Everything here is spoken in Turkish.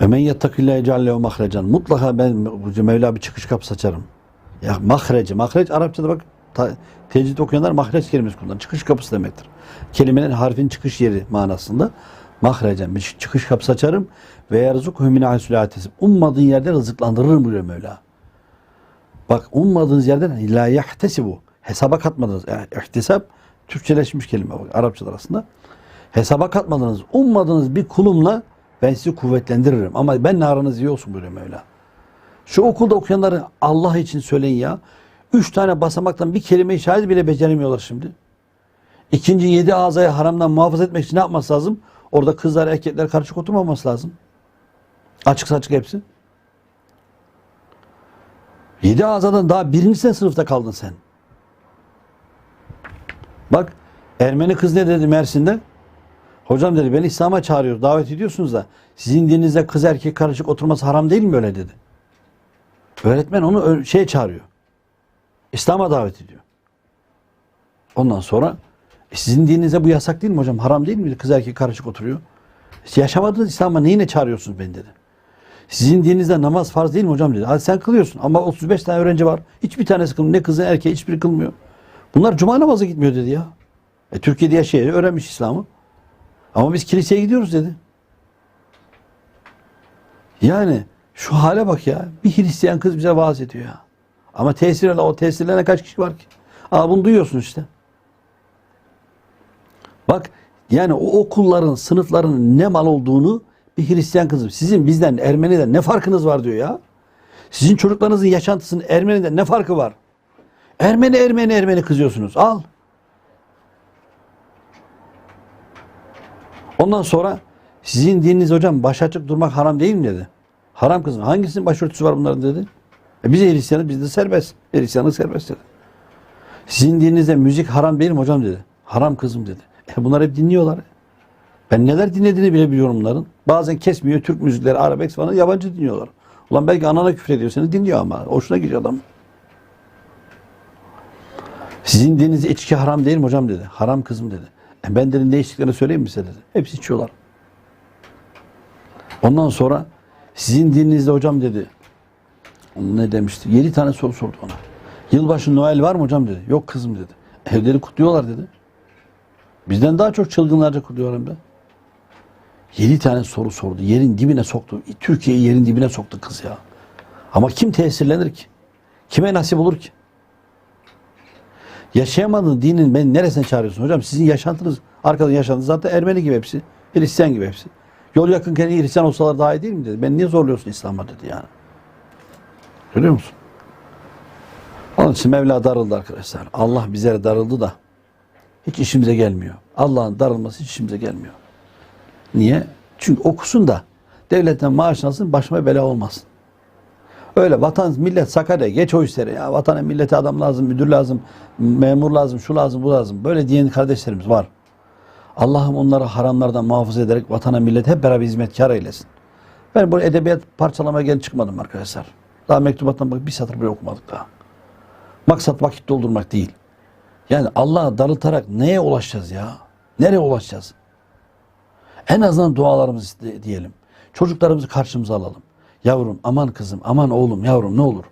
Ve men yettakillâhe ceallehu mahrecan. Mutlaka ben Mevla bir çıkış kapısı açarım. Ya mahreci. Mahreç Arapçada bak ta, tecvid okuyanlar mahreç kelimesi kullanır. Çıkış kapısı demektir. Kelimenin harfin çıkış yeri manasında. Mahrecen. Bir çıkış kapısı açarım. Ve yerzukhu min hasulatisib. Ummadığın yerde rızıklandırırım buyuruyor Mevla. Bak ummadığınız yerden la yahtesibu. Hesaba katmadınız. Yani ihtisap Türkçeleşmiş kelime Arapçalar arasında. Hesaba katmadınız. Ummadığınız bir kulumla ben sizi kuvvetlendiririm. Ama ben aranız iyi olsun buyuruyor Mevla. Şu okulda okuyanları Allah için söyleyin ya. Üç tane basamaktan bir kelime-i şahit bile beceremiyorlar şimdi. İkinci yedi ağzayı haramdan muhafaza etmek için ne yapması lazım? Orada kızlar erkekler karışık oturmaması lazım. Açık saçık hepsi. Yedi ağzadan daha birinci sınıfta kaldın sen. Bak Ermeni kız ne dedi Mersin'de? Hocam dedi beni İslam'a çağırıyor, davet ediyorsunuz da sizin dininizde kız erkek karışık oturması haram değil mi öyle dedi. Öğretmen onu şeye çağırıyor. İslam'a davet ediyor. Ondan sonra "E sizin dininizde bu yasak değil mi hocam? Haram değil mi? Kız erkek karışık oturuyor. Siz yaşamadınız İslam'a neyine çağırıyorsunuz beni dedi. Sizin dininizde namaz farz değil mi hocam dedi. Hadi sen kılıyorsun ama 35 tane öğrenci var. Hiçbir tanesi kılmıyor. Ne kızı erkeği hiçbiri kılmıyor. Bunlar cuma namazı gitmiyor dedi ya. E, Türkiye'de yaşıyor. Öğrenmiş İslam'ı. Ama biz kiliseye gidiyoruz dedi. Yani şu hale bak ya. Bir Hristiyan kız bize vaaz ediyor ya. Ama tesirle o tesirlerine kaç kişi var ki? Aa bunu duyuyorsun işte. Bak yani o okulların, sınıfların ne mal olduğunu bir Hristiyan kızım. Sizin bizden, Ermeniden ne farkınız var diyor ya. Sizin çocuklarınızın yaşantısının Ermeniden ne farkı var? Ermeni, Ermeni, Ermeni kızıyorsunuz. Al. Ondan sonra sizin dininiz hocam baş açık durmak haram değil mi dedi. Haram kızım. Hangisinin başörtüsü var bunların dedi. E biz Hristiyanız bizde serbest. Hristiyanlık serbest dedi. Sizin dininizde müzik haram değil mi hocam dedi. Haram kızım dedi. E bunlar hep dinliyorlar. Ben neler dinlediğini bile biliyorum bunların. Bazen kesmiyor Türk müzikleri, Arabesk falan yabancı dinliyorlar. Ulan belki anana küfür ediyor seni dinliyor ama. Hoşuna gidiyor adam. Sizin dininizde içki haram değil mi hocam dedi. Haram kızım dedi. Ben dedim ne içtiklerini söyleyeyim mi size dedi. Hepsi içiyorlar. Ondan sonra sizin dininizde hocam dedi. Ne demişti? Yedi tane soru sordu ona. Yılbaşı Noel var mı hocam dedi. Yok kızım dedi. Evleri kutluyorlar dedi. Bizden daha çok çılgınlarca kutluyor hem de. Yedi tane soru sordu. Yerin dibine soktu. Türkiye'yi yerin dibine soktu kız ya. Ama kim tesirlenir ki? Kime nasip olur ki? Yaşayamadığın dinin beni neresine çağırıyorsun hocam? Sizin yaşantınız, arkadan yaşantınız zaten Ermeni gibi hepsi. Hristiyan gibi hepsi. Yol yakınken Hristiyan olsalar daha iyi değil mi dedi. Ben niye zorluyorsun İslam'a dedi yani. Görüyor musun? Onun için Mevla darıldı arkadaşlar. Allah bize darıldı da hiç işimize gelmiyor. Allah'ın darılması hiç işimize gelmiyor. Niye? Çünkü okusun da devletten maaş alsın başıma bela olmasın. Öyle vatan, millet Sakarya geç o işleri. Ya vatana millete adam lazım, müdür lazım, memur lazım, şu lazım, bu lazım. Böyle diyen kardeşlerimiz var. Allah'ım onları haramlardan muhafaza ederek vatana millet hep beraber hizmetkar eylesin. Ben bu edebiyat parçalamaya gelip çıkmadım arkadaşlar. Daha mektubattan bak bir satır bile okumadık daha. Maksat vakit doldurmak değil. Yani Allah'a darıltarak neye ulaşacağız ya? Nereye ulaşacağız? En azından dualarımızı diyelim. Çocuklarımızı karşımıza alalım. Yavrum aman kızım aman oğlum yavrum ne olur.